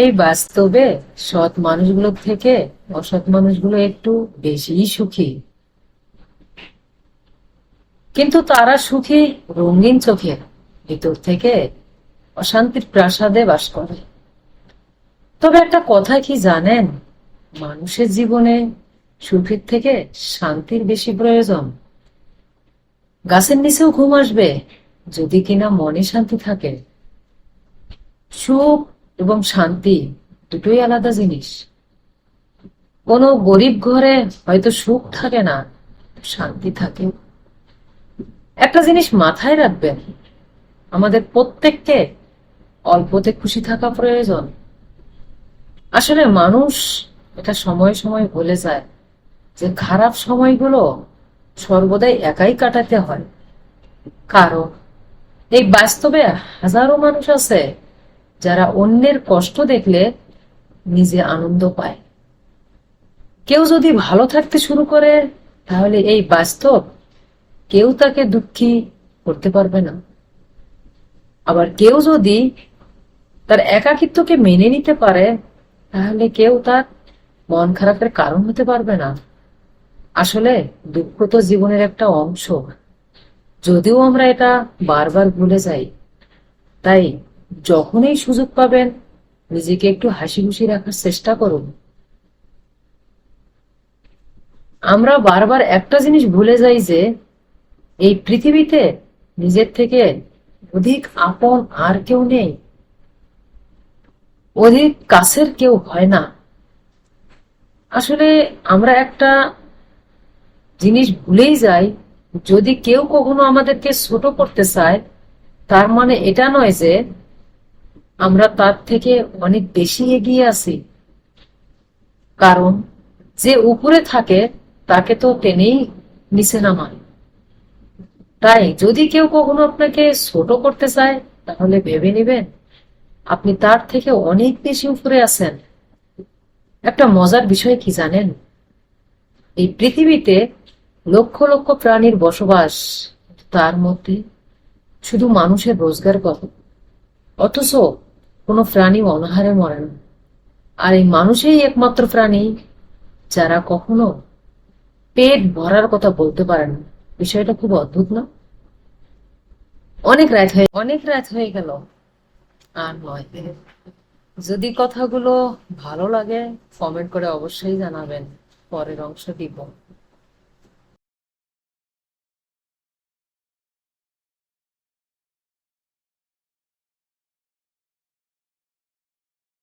এই বাস্তবে সৎ মানুষগুলোর থেকে অসৎ মানুষগুলো একটু বেশিই সুখী। কিন্তু তারা সুখী রঙিন চোখে ভিতর থেকে অশান্তির প্রাসাদে বাস করে। তবে একটা কথা কি জানেন? মানুষের জীবনে সুখের থেকে শান্তির বেশি প্রয়োজন। গাছের নিচেও ঘুম আসবে যদি কিনা মনে শান্তি থাকে। সুখ এবং শান্তি দুটোই আলাদা জিনিস। কোনো গরিব ঘরে হয়তো সুখ থাকে না শান্তি থাকে। একটা জিনিস মাথায় রাখবেন, আমাদের প্রত্যেককে অল্পতে খুশি থাকা প্রয়োজন। আসলে মানুষ এটা সময় সময় বলে যায় যে খারাপ সময়গুলো সর্বদাই একাই কাটাতে হয়। কারণ এই বাস্তবে হাজারো মানুষ আছে যারা অন্যের কষ্ট দেখলে নিজে আনন্দ পায়। কেউ যদি ভালো থাকতে শুরু করে, তাহলে এই বাস্তব কেউ তাকে দুঃখী করতে পারবে না। আবার কেউ যদি তার একাকিত্বকে মেনে নিতে পারে, তাহলে কেউ তার মন খারাপের কারণ হতে পারবে না। আসলে দুঃখ তো জীবনের একটা অংশ। যদিও আমরা এটা বারবার ভুলে যাই, তাই যখনই সুযোগ পাবেন, নিজেকে একটু হাসি খুশি রাখার চেষ্টা করুন। আমরা বারবার একটা জিনিস ভুলে যাই যে, এই পৃথিবীতে নিজের থেকে অধিক আপন আর কেউ নেই। অধিক কাছের কেউ হয় না। আসলে আমরা একটা জিনিস ভুলেই যাই, যদি কেউ কখনো আমাদেরকে ছোট করতে চায়, তার মানে এটা নয় যে আমরা তার থেকে অনেক বেশি এগিয়ে আছি। কারণ যে উপরে থাকে, তাকে তো টেনেই নিচে নামায়। তাই যদি কেউ কখনো আপনাকে ছোট করতে চায়, তাহলে ভেবে নেবেন, আপনি তার থেকে অনেক বেশি উপরে আছেন। একটা মজার বিষয় কি জানেন? এই পৃথিবীতে লক্ষ লক্ষ প্রাণীর বসবাস, তার মধ্যে শুধু মানুষের রোজগার কত অথচ কোনো প্রাণী অনাহারে মরে না। আর এই মানুষই একমাত্র প্রাণী যারা কখনো পেট ভরার কথা বলতে পারে না। বিষয়টা খুব অদ্ভুত না? অনেক রাত হয়ে, অনেক রাত হয়ে গেল। আর নয় যদি কথাগুলো ভালো লাগে কমেন্ট করে অবশ্যই জানাবেন। পরের অংশ দিব।